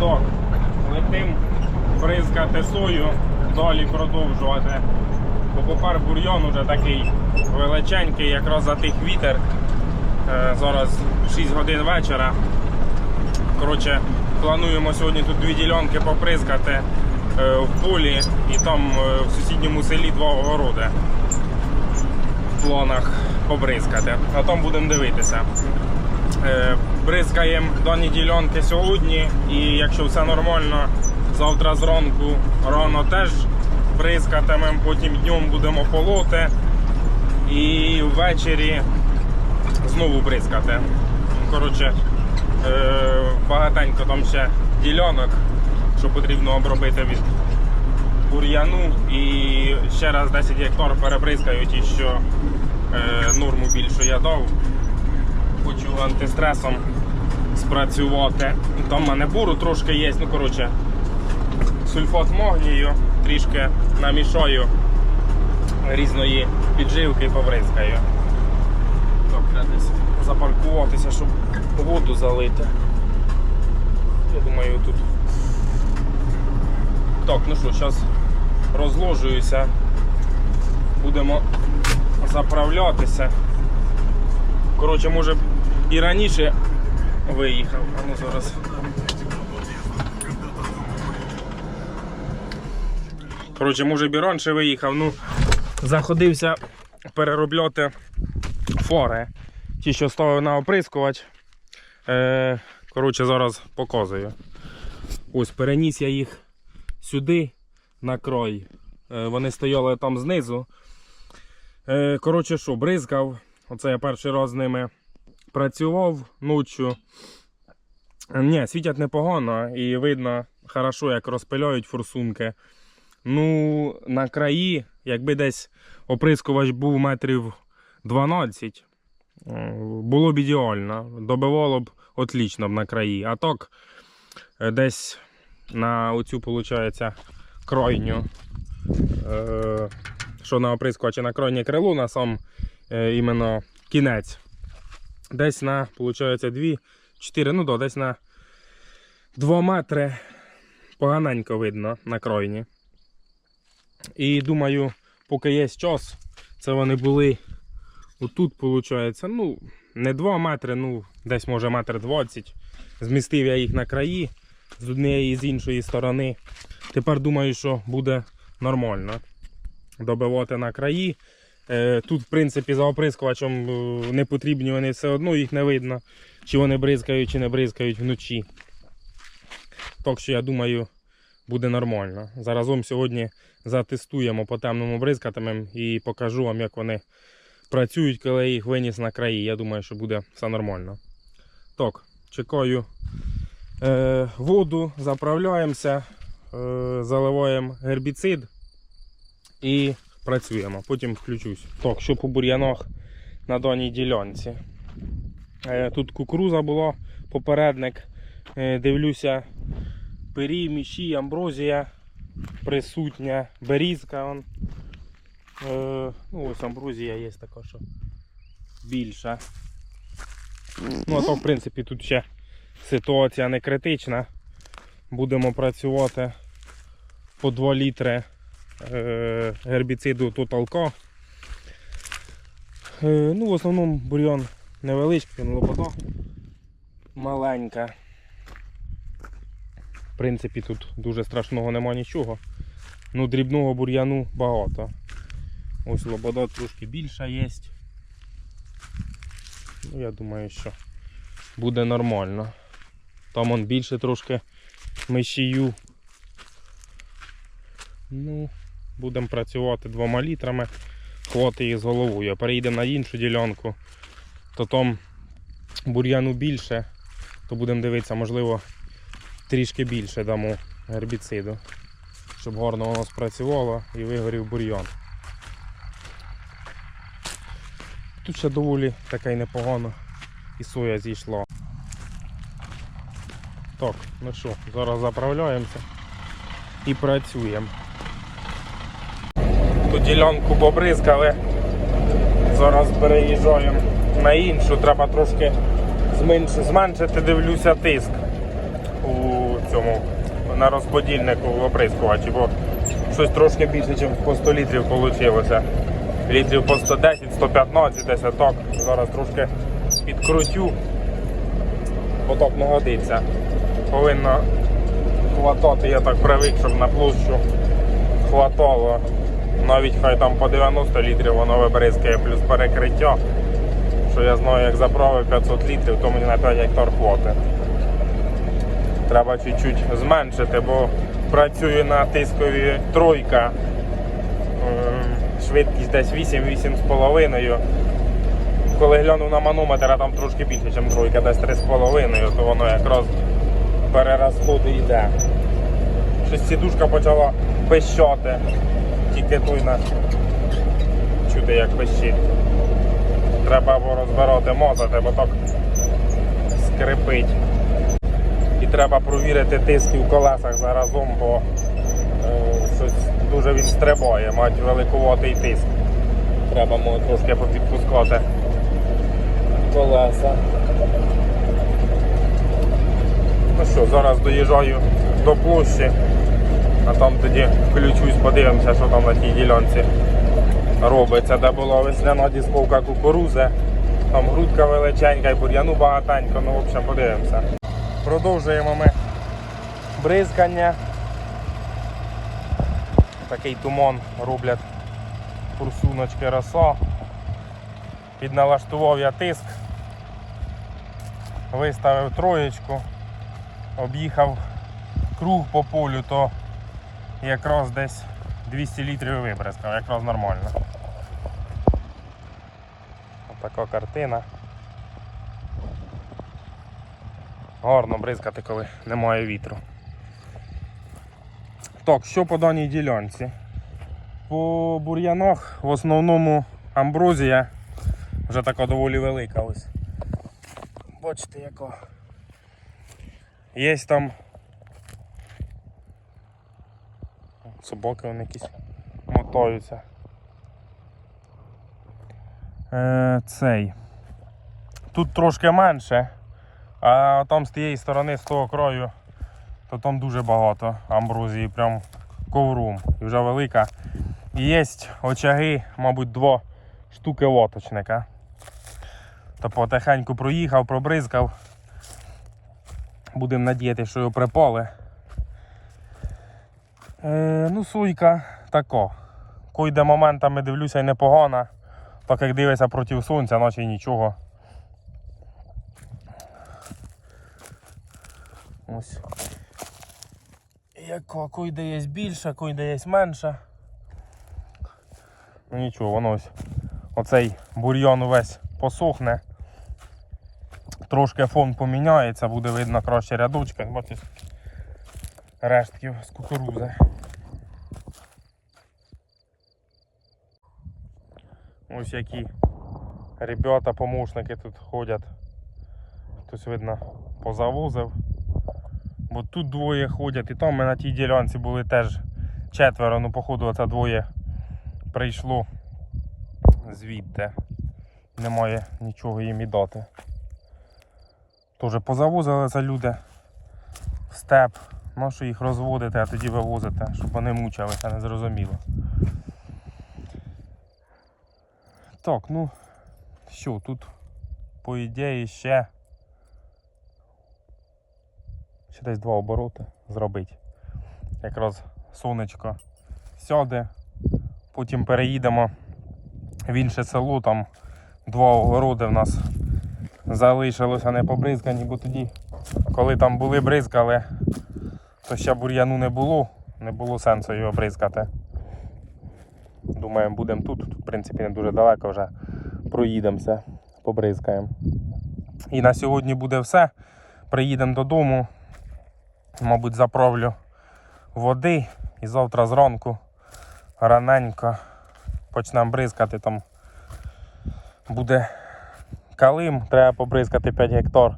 Так, летим бризкати сою, далі продовжувати. Бо попар бурйон уже такий величенький, якраз за тих вітер. Е, Зараз 6 годин вечора. Коротше, плануємо сьогодні тут дві ділянки поприскати е, в полі і там е, в сусідньому селі два огороди в планах побризкати. А там будемо дивитися. Е, Бризкаємо дані ділянки сьогодні, і якщо все нормально, завтра зранку рано теж бризкатимемо, потім днем будемо полоти і ввечері знову бризкати. Коротше, е, багатенько там ще ділянок, що потрібно обробити від бур'яну і ще раз 10 гектар перебризкаю ті, що е, норму більшу я дав. Хочу антистресом спрацювати. Там в мене буру трошки є, ну коротше, сульфат магнію, трішки намішаю різної підживки і побризкаю. Добре, десь запаркуватися, щоб воду залити. Я думаю, тут. Так, ну що, зараз розложуюся. Будемо заправлятися. Коротше, може і раніше виїхав. А ну зараз. Коротше, може б і раніше виїхав. Ну, заходився переробляти фори. Ті, що ставив на оприскувач. Е, коротше, зараз показую. Ось переніс я їх сюди на край. Е, вони стояли там знизу. Е, коротше, що, бризкав. Оце я перший раз з ними працював ночі. Е, Ні, світять непогано і видно хорошо, як розпиляють форсунки. Ну, на краї, якби десь оприскувач був метрів 12, е, було б ідеально. Добивало б отлично б на краї. А так, е, десь на оцю, виходить, крайню, е, що на оприскувачі на крайнє крило, на сам е, іменно кінець. Десь на, виходить, 2, 4, ну да, десь на 2 метри поганенько видно на крайні. І думаю, поки є час, це вони були отут, виходить, ну, не 2 метри, ну, десь може метр 20. Змістив я їх на краї з однієї і з іншої сторони. Тепер думаю, що буде нормально добивати на краї. Е, Тут, в принципі, за оприскувачем е, не потрібні вони все одно, їх не видно, чи вони бризкають, чи не бризкають вночі. Так що я думаю, буде нормально. Заразом сьогодні затестуємо по темному бризкатимем і покажу вам, як вони працюють, коли їх виніс на краї. Я думаю, що буде все нормально. Так, чекаю е, воду, заправляємося, е, заливаємо гербіцид і працюємо. Потім включусь. Так, що по бур'янах на даній ділянці. Е, тут кукуруза була, попередник. Е, дивлюся, пері, міші, амброзія присутня, берізка. Он. Е, ну, ось амброзія є така, що більша. Ну, а то, в принципі, тут ще ситуація не критична. Будемо працювати по 2 літри гербіциду Тоталко. Е, ну, в основному бурйон невеличкий, ну, лопата маленька. В принципі, тут дуже страшного нема нічого. Ну, дрібного бур'яну багато. Ось лобода трошки більша є. Ну, я думаю, що буде нормально. Там он більше трошки мишію. Ну, будемо працювати двома літрами. Хвати її з головою. Перейдемо на іншу ділянку, то там бур'яну більше, то будемо дивитися, можливо, трішки більше дамо гербіциду, щоб гарно воно спрацювало і вигорів бур'ян. Тут ще доволі таке й непогано і соя зійшла. Так, ну що, зараз заправляємося і працюємо. Ту ділянку побризкали. Зараз переїжджаємо на іншу, треба трошки зменшити, зменшити дивлюся, тиск у цьому. на розподільнику в бо щось трошки більше, ніж по 100 літрів вийшло. Літрів по 110, 115 десь отак. Зараз трошки підкрутю. Поток не годиться. Повинно хватати, я так привик, щоб на площу хватало. Навіть хай там по 90 літрів воно вибризкає плюс перекриття. Що я знаю, як заправив 500 літрів, то мені на 5 гектар хватить. Треба чуть-чуть зменшити, бо працюю на тискові тройка. Швидкість десь 8-8,5. Коли глянув на манометр, там трошки більше, ніж тройка, десь 3,5, то воно якраз перерозходи йде. Щось сідушка почала пищати. Тільки той на чути як пищить. Треба або розбирати мозати, бо так скрипить. І треба провірити тиски в колесах заразом, бо е, щось дуже він стрибає, мають великуватий тиск. Треба може, трошки попідпускати колеса. Ну що, зараз доїжджаю до площі, а там тоді включусь, подивимося, що там на тій ділянці робиться, де була весняна дісковка кукурузи. Там грудка величенька і бур'яну багатенько, ну в общем подивимося. Продовжуємо ми бризкання. Такий туман роблять форсуночки роса. Підналаштував я тиск, виставив троєчку, об'їхав круг по полю, то якраз десь 200 літрів вибризкав, якраз нормально. Отака картина. Гарно бризкати, коли немає вітру. Так, що по даній ділянці? По бур'янах в основному амброзія вже така доволі велика ось. Бачите яка. Є там собаки вони якісь мотаються. Е, цей. Тут трошки менше, а там з тієї сторони, з того краю, то там дуже багато амброзії, прям коврум. І вже велика. Є очаги, мабуть, два штуки лоточника. То потихеньку проїхав, пробризкав. Будемо надіятися, що його припали. Е, ну, суйка тако. Койде моментами дивлюся і непогана. Так як дивишся проти сонця, наче й нічого. Ось. Яко, койде є більше, койде є менше. Ну нічого, воно ось. Оцей бур'ян увесь посохне. Трошки фон поміняється, буде видно краще рядочки. Бачиш, рештків з кукурузи. Ось які ребята, помощники тут ходять. Хтось видно позавозив. Бо тут двоє ходять і там ми на тій ділянці були теж четверо, ну походу оце двоє прийшло звідти. Немає нічого їм і дати. Тоже позавозили це люди в степ. Що їх розводити, а тоді вивозити, щоб вони мучилися, не зрозуміло. Так, ну що, тут по ідеї ще ще десь два обороти зробити. Якраз сонечко сяде, потім переїдемо в інше село, там два огороди в нас залишилося не побризкані, бо тоді, коли там були бризкали, то ще бур'яну не було, не було сенсу його бризкати. Думаємо, будемо тут. Тут, в принципі, не дуже далеко вже проїдемося, побризкаємо. І на сьогодні буде все. Приїдемо додому. Мабуть, заправлю води і завтра зранку раненько почнемо бризкати. Там буде калим, треба побризкати 5 гектар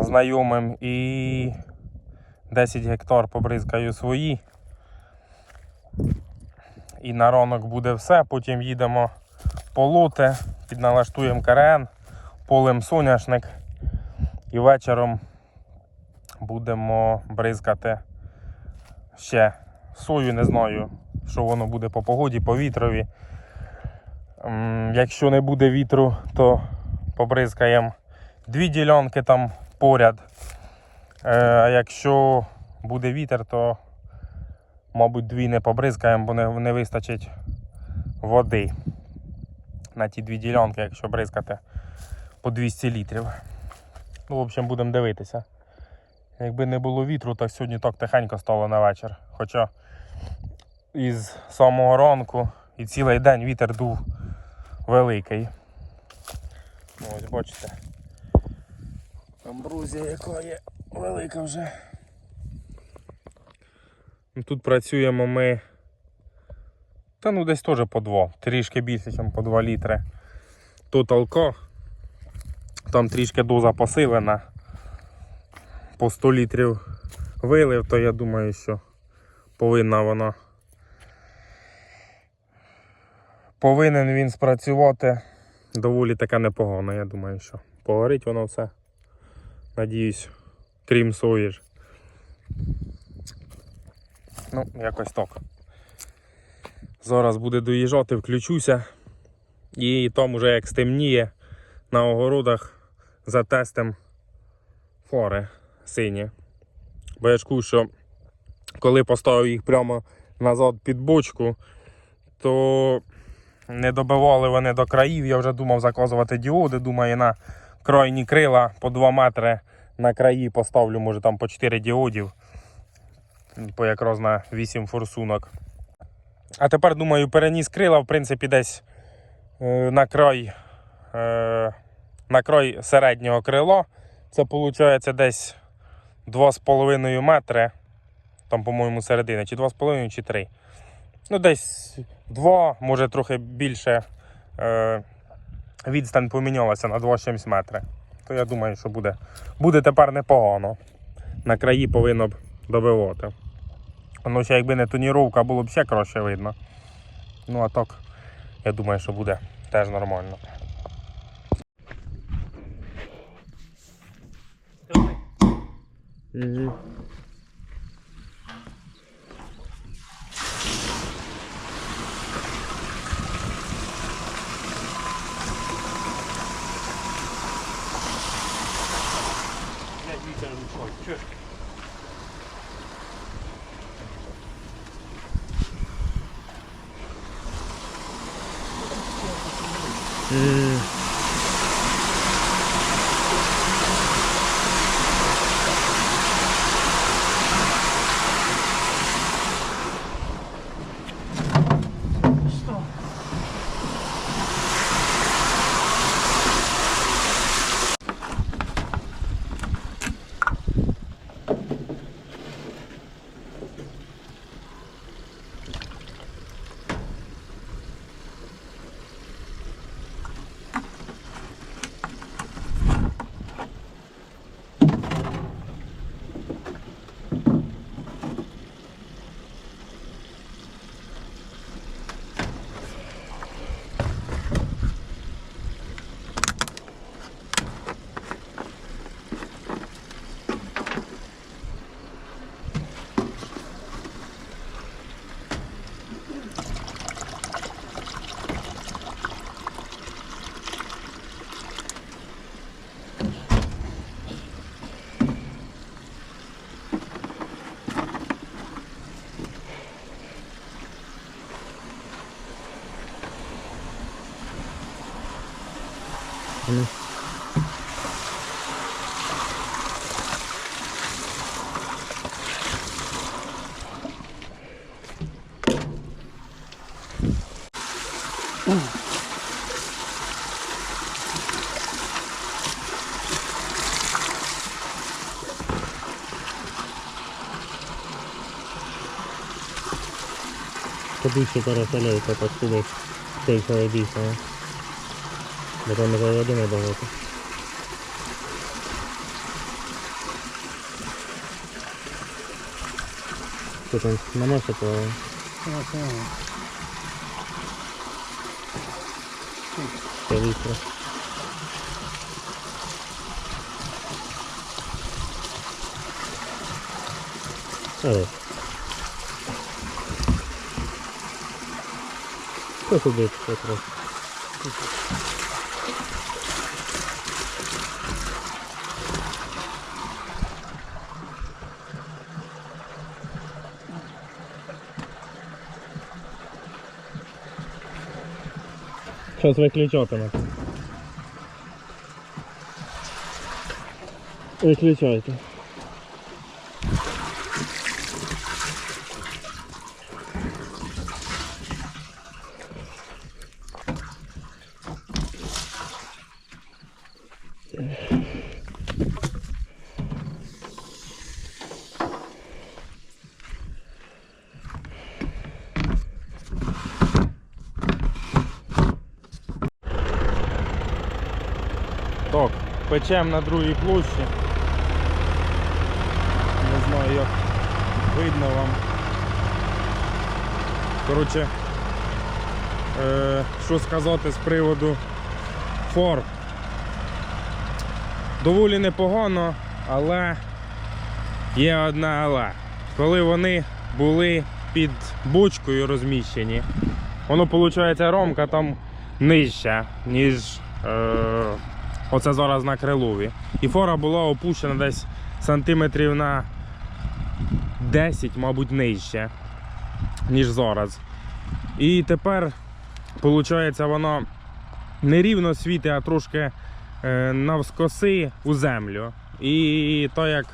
знайомим і 10 гектар побризкаю свої. І на ранок буде все. Потім їдемо полоти, підналаштуємо КРН, полем соняшник і вечором будемо бризкати ще сою, не знаю, що воно буде по погоді, по вітрові. Якщо не буде вітру, то побризкаємо дві ділянки там поряд. Е, А якщо буде вітер, то, мабуть, дві не побризкаємо, бо не, не вистачить води на ті дві ділянки, якщо бризкати по 200 літрів. Ну, в общем, будемо дивитися. Якби не було вітру, то сьогодні так тихенько стало на вечір. Хоча із самого ранку і цілий день вітер дув великий. Ну, Ось бачите. Амбрузія яка є велика вже. Тут працюємо ми. Та ну десь теж по 2, трішки більше, ніж по 2 літри. Тут алко. Там трішки доза посилена. По 100 літрів вилив, то я думаю, що повинна вона. Повинен він спрацювати доволі таке непогано, я думаю, що погорить воно все. Надіюсь, крім сої ж. Ну, якось так. Зараз буде доїжджати, включуся. І там уже як стемніє на огородах затестим фори сині. Бо я кажу, що коли поставив їх прямо назад під бочку, то не добивали вони до країв. Я вже думав заказувати діоди. Думаю, на крайні крила по 2 метри на краї поставлю, може там по 4 діодів. По якраз на 8 форсунок. А тепер думаю, переніс крила, в принципі, десь е, на край, е, на край середнього крила. Це виходить десь 2,5 метри. Там, по-моєму, середина, чи 2,5, чи 3. Ну, десь 2, може трохи більше. Е, відстань помінялася на 2,7 метри. То я думаю, що буде, буде тепер непогано. На краї повинно б добивати. Ну, ще якби не тоніровка, було б ще краще видно. Ну а так, я думаю, що буде теж нормально. Угу. 去。Побільше переселяється так сюди цей холодівся. Бо там вже води небагато. Що там намаса плаває? Це вітра. Але. Що туди ще трохи? Щось виключатиме. Виключайте. Так, печем на другій площі. Не знаю, як видно вам. Коротше, е, що сказати з приводу фор. Доволі непогано, але є одне але. Коли вони були під бочкою розміщені, воно виходить ромка там нижча, ніж е, оце зараз на крилові. І фора була опущена десь сантиметрів на 10, мабуть, нижче, ніж зараз. І тепер, виходить, вона не рівно світить, а трошки навскоси у землю. І то як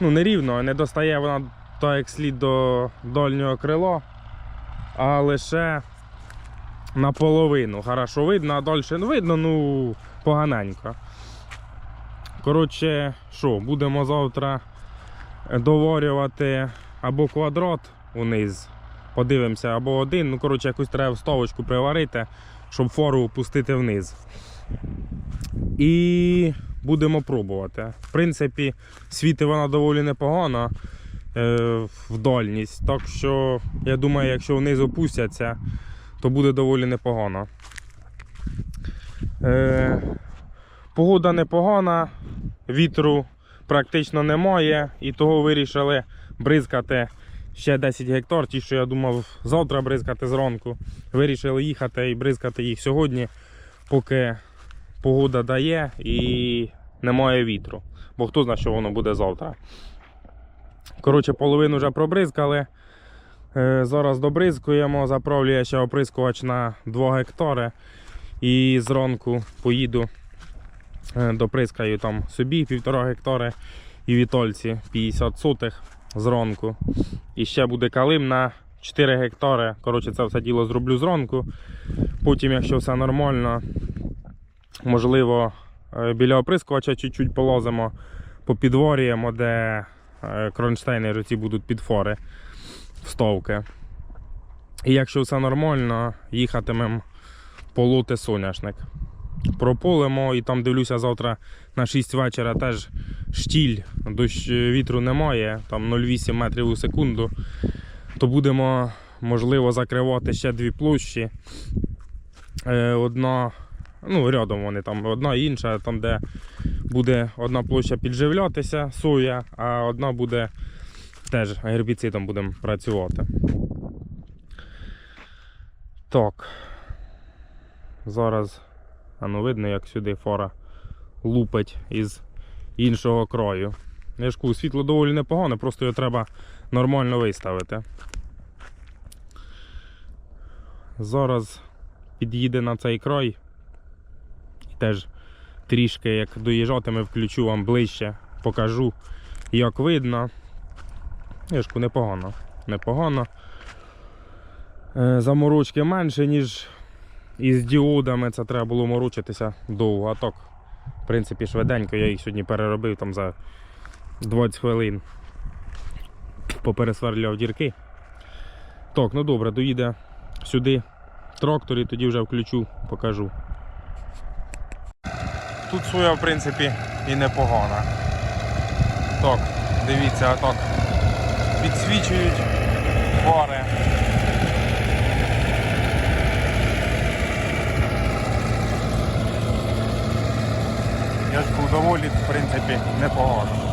ну, не рівно, не достає вона то як слід до дольнього крила, а лише наполовину. Хорошо видно, а дольше не видно, ну поганенько. Коротше, що, будемо завтра доварювати або квадрат униз. Подивимося, або один. Ну, коротше, якусь треба вставочку приварити, щоб фору пустити вниз. І будемо пробувати. В принципі, світить вона доволі непогано е, в дальність. Так що, я думаю, якщо вниз опустяться, то буде доволі непогано. Е, погода непогана, вітру практично немає, і того вирішили бризкати ще 10 гектар. Ті, що я думав завтра бризкати зранку. Вирішили їхати і бризкати їх сьогодні, поки погода дає і немає вітру. Бо хто знає, що воно буде завтра. Коротше, половину вже пробризкали. Е, Зараз добризкуємо, заправлю я ще оприскувач на 2 гектари. І зранку поїду, е, доприскаю там собі півтора гектари і вітольці 50 сотих зранку. І ще буде калим на 4 гектари. Коротше, це все діло зроблю зранку. Потім, якщо все нормально, можливо, е, біля оприскувача чуть-чуть полозимо, попідворюємо, де е, кронштейни оці будуть під фори, вставки. І якщо все нормально, їхатимемо полоти соняшник. Прополимо і там дивлюся завтра на 6 вечора теж штіль, дощ вітру немає, там 0,8 метрів у секунду. То будемо, можливо, закривати ще дві площі. Е, Одна, ну, рядом вони там, одна інша, там, де буде одна площа підживлятися, соя, а одна буде теж гербіцидом будемо працювати. Так. Зараз а ну видно, як сюди фора лупить із іншого краю. Я ж кажу, світло доволі непогане, просто його треба нормально виставити. Зараз під'їде на цей край теж трішки як доїжджатиме, включу вам ближче, покажу, як видно. Я непогано. Непогано. Е, Заморочки менше, ніж із діодами це треба було морочитися довго. А так, в принципі, швиденько я їх сьогодні переробив там за 20 хвилин. Попересверлював дірки. Так, ну добре, доїде сюди трактор і тоді вже включу, покажу. Тут суя в принципі, і непогана. Так, дивіться, так. Підсвічують фари. Я ж був доволі, в принципі, непогано.